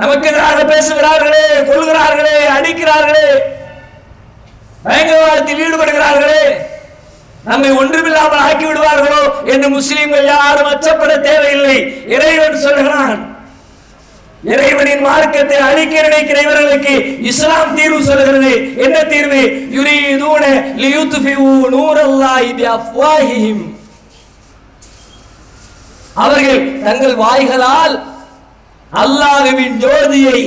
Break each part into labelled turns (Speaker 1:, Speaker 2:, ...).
Speaker 1: நமக்கு எதிராக பேசுகிறார்களே கொள்கிறார்களே அடிக்கிறார்களே பயங்கரவாதத்தில் ஈடுபடுகிறார்களே நம்மை ஒன்றுமில்லாமல் ஆக்கி விடுவார்களோ என்று முஸ்லீம்கள் யாரும் அச்சப்பட தேவையில்லை. இறைவன் சொல்கிறான் இறைவனின் மார்க்கத்தை அழிக்க நினைக்கிற இவர்களுக்கு இஸ்லாம் தீர்வு சொல்கிறது என்ன தீர்வு? யுரீதூன லியுத்ஃபிஉ நூரல்லாஹி பிஅஃவாஹிஹிம் அவர்கள் தங்கள் வாய்களால் அல்லாஹுவின் ஜோதியை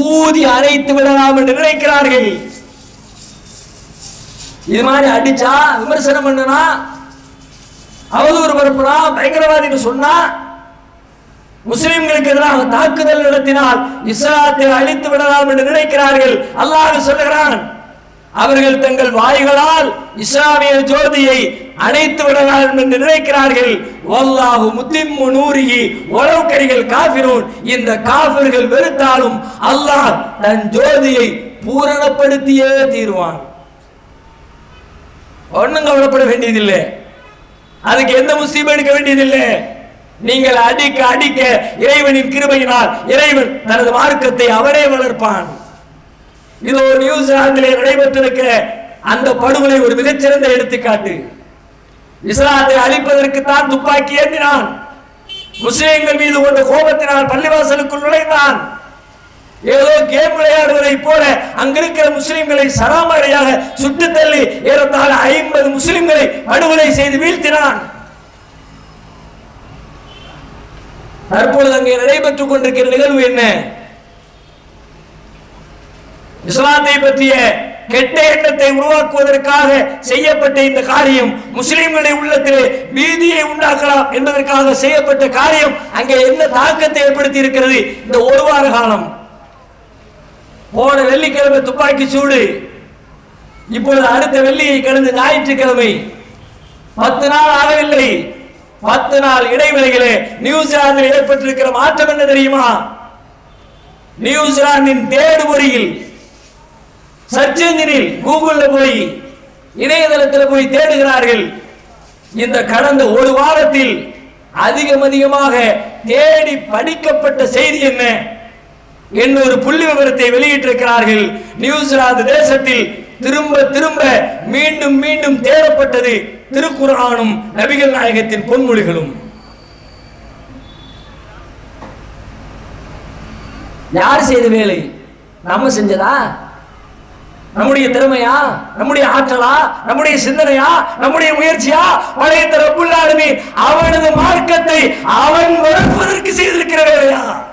Speaker 1: ஊதி அரைத்து விடலாம் என்று நினைக்கிறார்கள். இது மாதிரி அடிச்சா விமர்சனம் பண்ணுனா அவதூறு பரப்புனா பயங்கரவாதின்னு சொன்னா முஸ்லிம்களுக்கு எதிராக தாக்குதல் நடத்தினால் இஸ்லாத்தை அழித்து விடலாம் என்று நினைக்கிறார்கள். அல்லாஹ் சொல்லுகிறான் அவர்கள் தங்கள் வாய்களால் இஸ்லாமிய ஜோதியை அணைத்து விடலாம் என்று நினைக்கிறார்கள் வல்லாஹு முத்திம்மு நூரிஹி உழவுக்கரிகள் காபிரூன் இந்த காபிர்கள் வெறுத்தாலும் அல்லாஹ் தன் ஜோதியை பூரணப்படுத்தியே தீருவான். ஒண்ணும் கவலைப்பட வேண்டியதில்லை. அதுக்கு எந்த முஸ்லீம் எடுக்க வேண்டியதில்லை. நீங்கள் அடிக்க அடிக்க இறைவனின் கிருபையினால் இறைவன் தனது மார்க்கத்தை அவரே வளர்ப்பான். இது ஒரு நியூசிலாந்திலே நடைபெற்றிருக்கிற அந்த படுகொலை ஒரு மிகச்சிறந்த எடுத்துக்காட்டு. இஸ்லாத்தை அழிப்பதற்கு தான் துப்பாக்கி ஏந்தினான். முஸ்லிம்கள் மீது கொண்ட கோபத்தினால் பள்ளிவாசலுக்குள் நுழைந்தான். ஏதோ கேம் விளையாடுவதை போல அங்கிருக்கிற முஸ்லிம்களை சராமரியாக சுட்டு தள்ளி ஏறத்தாழ ஐம்பது முஸ்லிம்களை படுகொலை செய்து வீழ்த்தினான். தற்பொழுது அங்கே நடைபெற்றுக் கொண்டிருக்கிற நிகழ்வு என்ன? இஸ்லாத்தை பற்றிய கெட்ட எண்ணத்தை உருவாக்குவதற்காக செய்யப்பட்ட இந்த காரியம் முஸ்லிம்களை உள்ளத்திலே பீதியை உண்டாக்கலாம் என்பதற்காக செய்யப்பட்ட காரியம் அங்கே என்ன தாக்கத்தை ஏற்படுத்தி இருக்கிறது? இந்த ஒரு வார காலம். போன வெள்ளிக்கிழமை துப்பாக்கி சூடு. இப்பொழுது அடுத்த வெள்ளியை கடந்து ஞாயிற்றுக்கிழமை. பத்து நாள் ஆகவில்லை. பத்து நாள் இடைவெளிகளே நியூசிலாந்தில் ஏற்பட்டிருக்கிற மாற்றம் என்ன தெரியுமா? நியூசிலாந்தின் தேடுபொறியில் சர்ச் என்ஜினில் கூகுள்ல போய் இணையதளத்தில் போய் தேடுகிறார்கள். இந்த கடந்த ஒரு வாரத்தில் அதிகம் அதிகமாக தேடி படிக்கப்பட்ட செய்தி என்ன என்ன ஒரு புள்ளி விவரத்தை வெளியிட்டிருக்கிறார்கள். நியூசிலாந்து தேசத்தில் திரும்ப திரும்ப மீண்டும் மீண்டும் தேடப்பட்டது திருக்குறானும் நபிகள் நாயகத்தின் பொன்மொழிகளும். யார் செய்த வேலை? நம்ம செஞ்சதா? நம்முடைய திறமையா? நம்முடைய ஆற்றலா? நம்முடைய சிந்தனையா? நம்முடைய முயற்சியா? பழைய ரப்புல்லாலுமே அவனது மார்க்கத்தை அவன் வளர்ப்பதற்கு செய்திருக்கிற வேலையா?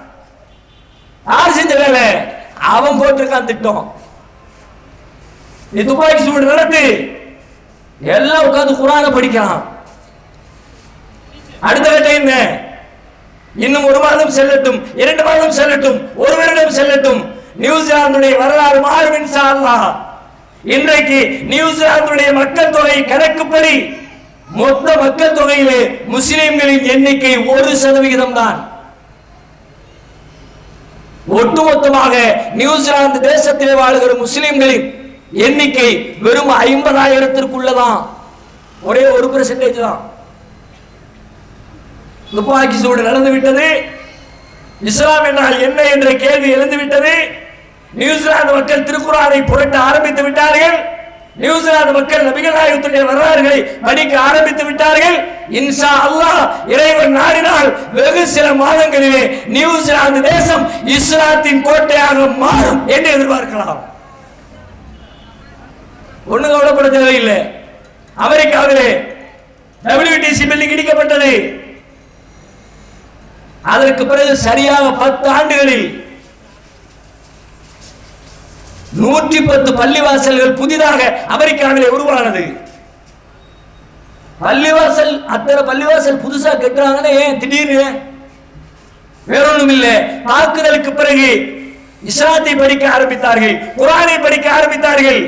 Speaker 1: யார் செஞ்ச வேலை? அவன் போட்டிருக்கான் திட்டம். நீ துப்பாக்கி சூடு நடத்து. எல்லாம் உட்காந்து குரான படிக்கலாம். அடுத்த கட்டம் என்ன? இன்னும் ஒரு மாதம் செல்லட்டும் இரண்டு மாதம் செல்லட்டும் ஒரு வருடம் செல்லட்டும். நியூசிலாந்துடைய வரலாறு மாறும் இன்ஷா இன்றைக்கு நியூசிலாந்துடைய மக்கள் தொகை கணக்குப்படி மொத்த மக்கள் தொகையிலே முஸ்லிம்களின் எண்ணிக்கை ஒரு சதவிகிதம் தான் ஒட்டுமொத்தமாக நியூசிலாந்து தேசத்திலே வாழ்கிற முஸ்லிம்களின் எண்ணிக்கை வெறும் ஐம்பதாயிரத்திற்குள்ளதான். ஒரே ஒரு பெர்சன்டேஜ் தான். துப்பாக்கி சூடு நடந்து விட்டது இஸ்லாம் என்றால் என்ன என்ற கேள்வி எழுந்துவிட்டது. நியூசிலாந்து மக்கள் திருக்குறானை புரட்ட ஆரம்பித்து விட்டார்கள். நியூசிலாந்து மக்கள் நபிகள் நாயகத்துடைய வரலாறுகளை படிக்க ஆரம்பித்து விட்டார்கள். இன்ஷா அல்லாஹ் இறைவன் நாடினால் வெகு சில மாதங்களிலே நியூசிலாந்து தேசம் இஸ்லாத்தின் கோட்டையாக மாறும் என்று எதிர்பார்க்கலாம். ஒண்ணு கவலைப்பட தேவையில்லை. அமெரிக்காவிலே டபிள்யூடிசி பில்டிங் இடிக்கப்பட்டது. அதற்கு பிறகு சரியாக பத்து ஆண்டுகளில் நூற்றி பத்து பள்ளிவாசல்கள் புதிதாக அமெரிக்காவிலே உருவானது. பள்ளிவாசல் அத்தனை பள்ளிவாசல் புதுசா கட்டுறாங்கன்னு ஏன் திடீர்னு? வேறொன்றும் இல்லை தாக்குதலுக்கு பிறகு இஸ்லாத்தை படிக்க ஆரம்பித்தார்கள் குரானை படிக்க ஆரம்பித்தார்கள்.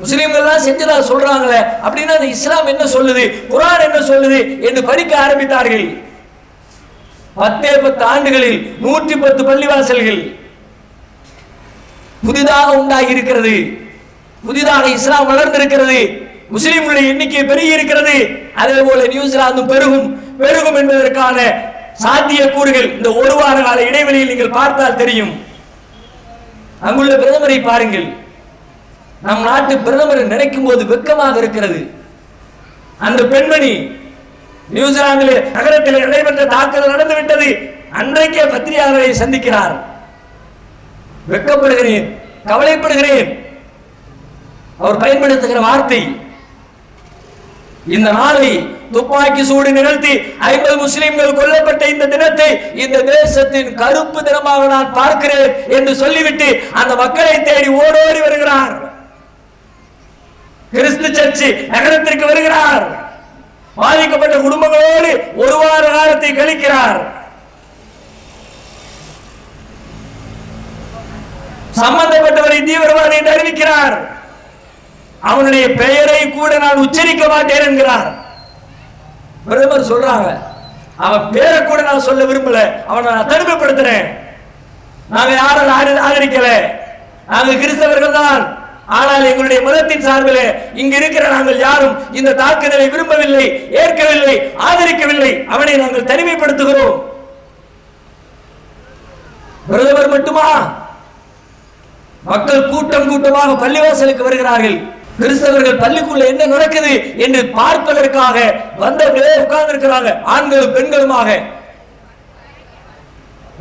Speaker 1: முஸ்லிம்கள்லாம் செஞ்சதா சொல்றாங்களே அப்படின்னா அந்த இஸ்லாம் என்ன சொல்லுது குரான் என்ன சொல்லுது என்று படிக்க ஆரம்பித்தார்கள். பத்தே பத்து ஆண்டுகளில் நூற்றி பத்து பள்ளிவாசல்கள் புதிதாக உண்டாகி இருக்கிறது புதிதாக இஸ்லாம் வளர்ந்திருக்கிறது. முஸ்லிம்களுடைய எண்ணிக்கை பெருகி இருக்கிறது அதே போல நியூசிலாந்து பெருகும் பெருகும் என்பதற்கான சாத்தியக்கூறுகள் இந்த ஒரு வார கால இடைவெளியில் நீங்கள் பார்த்தால் தெரியும். அங்குள்ள பிரதமரை பாருங்கள். நம் நாட்டு பிரதமரை நினைக்கும் போது வெக்கமாக இருக்கிறது. அந்த பெண்மணி நியூசிலாந்தில் நகரத்தில் நடைபெற்ற தாக்குதல் நடந்துவிட்டது. அன்றைக்கே பத்திரிகையாளரை சந்திக்கிறார். வெக்கப்படுகிறேன் கவலைப்படுகிறேன். அவர் பயன்படுத்துகிற வார்த்தை இந்த நாளை துப்பாக்கி சூடு நிகழ்த்தி ஐம்பது முஸ்லிம்கள் கொல்லப்பட்ட இந்த தினத்தை இந்த தேசத்தின் கருப்பு தினமாக நான் பார்க்கிறேன் என்று சொல்லிவிட்டு அந்த மக்களை தேடி ஓடோடி வருகிறார். கிறிஸ்து சர்ச்சு நகரத்திற்கு வருகிறார். பாதிக்கப்பட்ட குடும்பங்களோடு ஒரு வார காலத்தை கழிக்கிறார். சம்பந்தப்பட்டவரை தீவிரவாதி என்று அறிவிக்கிறார். அவனுடைய பெயரை கூட நான் உச்சரிக்க மாட்டேன் என்கிறார். பிரதமர் சொல்றாங்க அவன் பேரை கூட நான் சொல்ல விரும்பல அவனை நான் தனிமைப்படுத்துறேன். நாங்க யாரும் ஆதரிக்கல. நாங்க கிறிஸ்தவர்கள் தான். ஆனால் எங்களுடைய மதத்தின் சார்பில் இங்க இருக்கிற நாங்கள் யாரும் இந்த தாக்குதலை விரும்பவில்லை ஏற்கவில்லை ஆதரிக்கவில்லை. அவனை நாங்கள் தனிமைப்படுத்துகிறோம். பிரதமர் மட்டுமா? மக்கள் கூட்டம் கூட்டமாக பள்ளிவாசலுக்கு வருகிறார்கள். கிறிஸ்தவர்கள் பள்ளிக்குள்ள என்ன நடக்குது என்று பார்ப்பதற்காக வந்தவர்களே உட்கார்ந்து இருக்கிறாங்க ஆண்களும் பெண்களுமாக.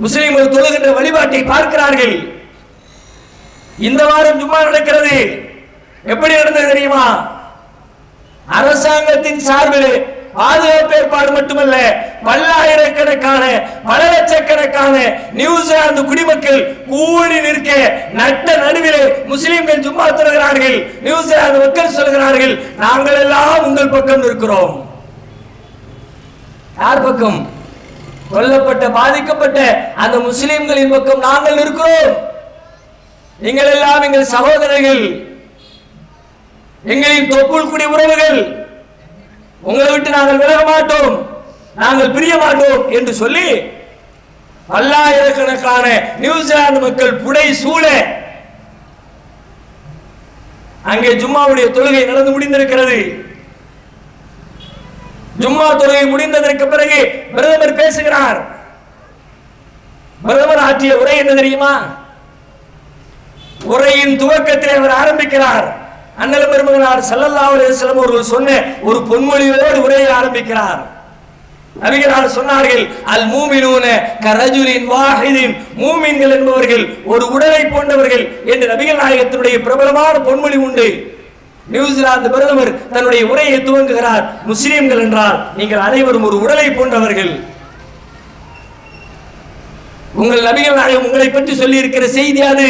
Speaker 1: முஸ்லிம்கள் தொழுகின்ற வழிபாட்டை பார்க்கிறார்கள். இந்த வாரம் ஜும்மா நடக்கிறது. எப்படி நடந்தது தெரியுமா? அரசாங்கத்தின் சார்பில் பாதுகாப்பு ஏற்பாடு மட்டுமல்ல பல்லாயிரக்கணக்கான பல லட்சக்கணக்கான நியூசிலாந்து குடிமக்கள் கூடி நிற்க நட்ட நடுவிலே முஸ்லிம்கள் ஜும்மா தொழுகிறார்கள் நியூசிலாந்து மக்கள் சொல்கிறார்கள் நாங்கள் எல்லாம் உங்கள் பக்கம் இருக்கிறோம் யார் பக்கம்? கொல்லப்பட்ட பாதிக்கப்பட்ட அந்த முஸ்லிம்களின் பக்கம் நாங்கள் இருக்கிறோம் நீங்கள் எல்லாம் எங்கள் சகோதரர்கள் எங்களின் தொப்புள் குடி உறவுகள் உங்களை விட்டு நாங்கள் விலக மாட்டோம். நாங்கள் பிரிய மாட்டோம் என்று சொல்லி பல்லாயிரக்கணக்கான நியூசிலாந்து மக்கள் புடை சூழ அங்கே ஜும்மாவுடைய தொழுகை நடந்து முடிந்திருக்கிறது. ஜும்மா தொழுகை முடிந்ததற்கு பிறகு பிரதமர் பேசுகிறார். பிரதமர் ஆற்றிய உரை என்ன தெரியுமா? உரையின் துவக்கத்தில் அவர் ஆரம்பிக்கிறார். அண்ணல பெருமகனார் ஸல்லல்லாஹு அலைஹி வஸல்லம் அவர்கள் சொன்ன ஒரு பொன்மொழியோடு உரையை ஆரம்பிக்கிறார். நபிகளார் சொன்னார்கள் அல் மூமினூன கரஜுலின் வாஹிதின். மூமின்கள் என்பவர்கள் ஒரு உடலை போன்றவர்கள் என்று நபிகள் நாயகத்தினுடைய பிரபலமான பொன்மொழி உண்டு. நியூசிலாந்து பிரதமர் தன்னுடைய உரையை துவங்குகிறார் முஸ்லிம்கள் என்றால் நீங்கள் அனைவரும் ஒரு உடலை போன்றவர்கள். உங்கள் நபிகள் நாயகம் உங்களை பற்றி சொல்லி இருக்கிற செய்தி அது.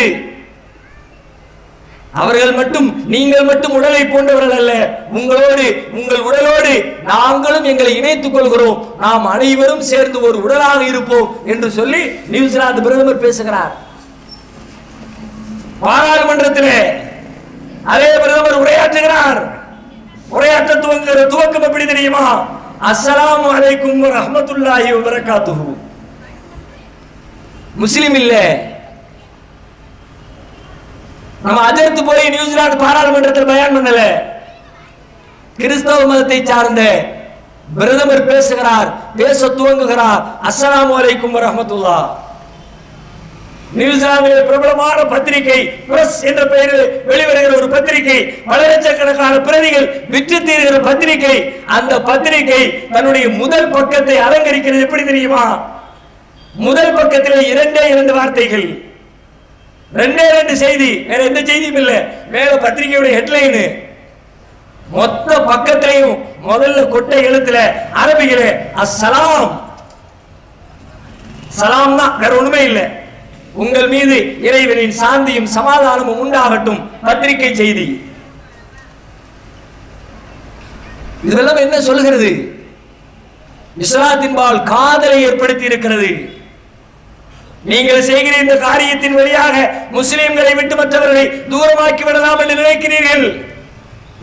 Speaker 1: அவர்கள் மட்டும் நீங்கள் மட்டும் உடலை போன்றவர்கள் அல்ல. உங்களோடு உங்கள் உடலோடு நாங்களும் எங்களை இணைத்துக் கொள்கிறோம். நாம் அனைவரும் சேர்ந்து ஒரு உடலாக இருப்போம் என்று சொல்லி நியூசிலாந்து பிரதமர் பேசுகிறார். பாராளுமன்றத்திலே அதே பிரதமர் உரையாற்றுகிறார். உரையாற்ற துவங்குகிற துவக்கம் எப்படி தெரியுமா? அஸ்ஸலாம் அலைக்கும் ரஹமத்துல்லாஹி வபரகாத்துஹு முஸ்லிம் இல்லை. நம்ம அஜர்த்து போய் நியூசிலாந்து பாராளுமன்றத்தில் பயன் பண்ணல. கிறிஸ்தவ மதத்தை சார்ந்த பிரதமர் பேசுகிறார் பேச துவங்குகிறார். அஸ்லாம் வலைக்கும் ரஹமத்துல்லா நியூசிலாந்தில் பிரபலமான பத்திரிகை பிரஸ் என்ற பெயரில் வெளிவருகிற ஒரு பத்திரிகை பல லட்சக்கணக்கான பிரதிகள் விற்று தீர்கிற பத்திரிகை அந்த பத்திரிகை தன்னுடைய முதல் பக்கத்தை அலங்கரிக்கிறது எப்படி தெரியுமா? முதல் பக்கத்தில் இரண்டே இரண்டு வார்த்தைகள். ரெண்டே ரெண்டு செய்தி. வேற எந்த செய்தியும் இல்லை. மேல பத்திரிகையுடைய ஹெட்லைனு மொத்த பக்கத்திலையும் முதல்ல கொட்டை எழுத்துல அரபியில அசலாம் சலாம் தான். வேற ஒண்ணுமே இல்லை. உங்கள் மீது இறைவனின் சாந்தியும் சமாதானமும் உண்டாகட்டும். பத்திரிகை செய்தி. இதெல்லாம் என்ன சொல்கிறது இஸ்லாத்தின்பால் காதலை ஏற்படுத்தி இருக்கிறது. நீங்கள் செய்கிற இந்த காரியத்தின் வழியாக முஸ்லிம்களை விட்டு மற்றவர்களை தூரமாக்கி விடலாம் என்று நினைக்கிறீர்கள்.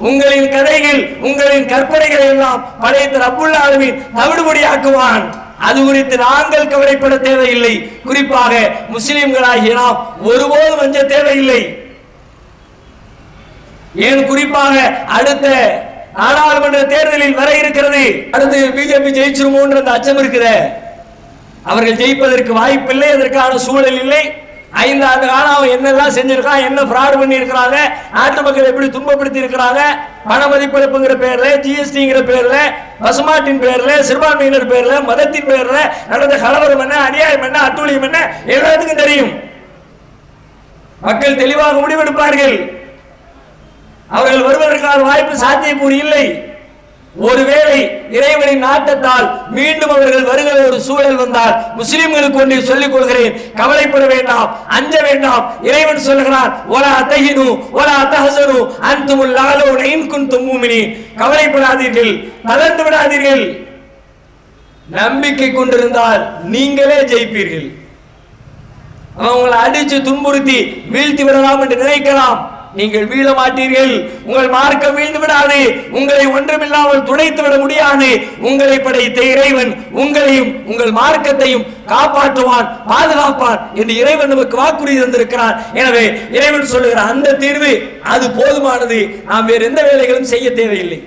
Speaker 1: உங்களின் கதைகள் உங்களின் கற்பனைகள் எல்லாம் படைத்த ரப்புல் தவிடுபடியாக்குவான். அது குறித்து நாங்கள் கவலைப்பட தேவையில்லை. குறிப்பாக முஸ்லிம்களாகிய நாம் ஒருபோதும் அஞ்ச தேவையில்லை. ஏன் குறிப்பாக அடுத்த நாடாளுமன்ற தேர்தலில் வர இருக்கிறது. அடுத்து பிஜேபி ஜெயிச்சிருமோன்ற அந்த அச்சம் இருக்கிற. அவர்கள் ஜெயிப்பதற்கு வாய்ப்பில்லை அதற்கான சூழல் இல்லை. ஐந்து ஆண்டு காலம் அவன் என்னெல்லாம் செஞ்சிருக்கான் என்ன ஃப்ராட் பண்ணி இருக்கிறாங்க நாட்டு மக்கள் எப்படி துன்பப்படுத்தி இருக்கிறாங்க பண மதிப்பிழப்புங்கிற பேர்ல ஜிஎஸ்டிங்கிற பேர்ல பசுமாட்டின் பேர்ல சிறுபான்மையினர் பேர்ல மதத்தின் பேர்ல நடந்த கலவரம் என்ன அநியாயம் என்ன அட்டூழியம் என்ன எல்லாத்துக்கும் தெரியும். மக்கள் தெளிவாக முடிவெடுப்பார்கள். அவர்கள் வருவதற்கான வாய்ப்பு சாத்தியக்கூறு இல்லை. ஒருவேளை இறைவனின் நாட்டத்தால் மீண்டும் அவர்கள் வருகிற ஒரு சூழல் வந்தால் முஸ்லிம்களுக்கு ஒன்றை சொல்லிக் கொள்கிறேன். கவலைப்பட வேண்டாம் அஞ்ச வேண்டாம். இறைவன் சொல்லுகிறான் ஒலா அத்தஹினு ஒலா அத்தஹசனு அன்துமுல் லாலூன இன் கவலைப்படாதீர்கள் தளர்ந்து விடாதீர்கள். நம்பிக்கை கொண்டிருந்தால் நீங்களே ஜெயிப்பீர்கள். அவங்களை உங்களை அடிச்சு துன்புறுத்தி வீழ்த்தி விடலாம் என்று நினைக்கலாம். நீங்கள் வீழ மாட்டீர்கள். உங்கள் மார்க்கம் வீழ்ந்து விடாது. உங்களை ஒன்றுமில்லாமல் துடைத்து விட முடியாது. உங்களை படைத்த இறைவன் உங்களையும் உங்கள் மார்க்கத்தையும் காப்பாற்றுவான் பாதுகாப்பான் என்று இறைவன் நமக்கு வாக்குறுதி தந்திருக்கிறார். எனவே இறைவன் சொல்லுகிற அந்த தீர்வு அது போதுமானது. நாம் வேறு எந்த வேலைகளும் செய்ய தேவையில்லை.